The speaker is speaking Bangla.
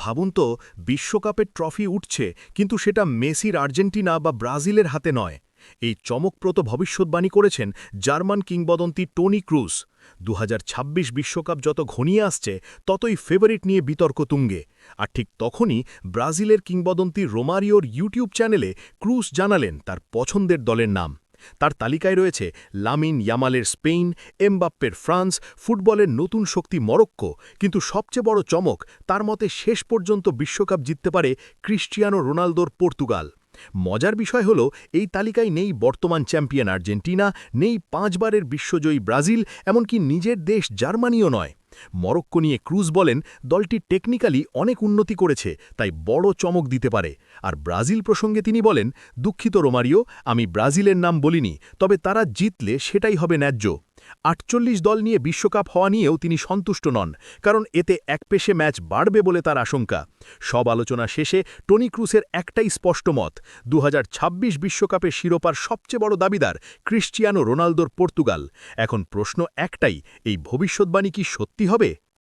ভাবুন তো বিশ্বকাপের ট্রফি উঠছে, কিন্তু সেটা মেসির আর্জেন্টিনা বা ব্রাজিলের হাতে নয়। এই চমকপ্রত ভবিষ্যৎবাণী করেছেন জার্মান কিংবদন্তি টনি ক্রুজ। দু বিশ্বকাপ যত ঘনিয়ে আসছে, ততই ফেভারিট নিয়ে বিতর্ক তুঙ্গে। আর ঠিক তখনই ব্রাজিলের কিংবদন্তি রোমারিওর ইউটিউব চ্যানেলে ক্রুজ জানালেন তার পছন্দের দলের নাম। তার তালিকায় রয়েছে লামিন ইয়ামালের স্পেন এমবাপ্পের ফ্রান্স, ফুটবলের নতুন শক্তি মরক্কো, কিন্তু সবচেয়ে বড় চমক, তার মতে শেষ পর্যন্ত বিশ্বকাপ জিততে পারে ক্রিশ্চিয়ানো রোনালদোর পর্তুগাল। মজার বিষয় হল, এই তালিকায় নেই বর্তমান চ্যাম্পিয়ন আর্জেন্টিনা, নেই পাঁচবারের বিশ্বজয়ী ব্রাজিল, এমনকি নিজের দেশ জার্মানিও নয়। মরক্কো নিয়ে ক্রুজ বলেন, দলটি টেকনিক্যালি অনেক উন্নতি করেছে, তাই বড় চমক দিতে পারে। আর ব্রাজিল প্রসঙ্গে তিনি বলেন, দুঃখিত রোমারিও, আমি ব্রাজিলের নাম বলিনি, তবে তারা জিতলে সেটাই হবে ন্যায্য। আটচল্লিশ দল নিয়ে বিশ্বকাপ হওয়া নিয়েও তিনি সন্তুষ্ট নন, কারণ এতে একপেশে ম্যাচ বাড়বে বলে তার আশঙ্কা। সব আলোচনা শেষে টনি ক্রুসের একটাই স্পষ্ট মত দু বিশ্বকাপের শিরোপার সবচেয়ে বড় দাবিদার ক্রিশ্চিয়ানো রোনালদোর পর্তুগাল। এখন প্রশ্ন একটাই, এই ভবিষ্যৎবাণী কি সত্যি হবে।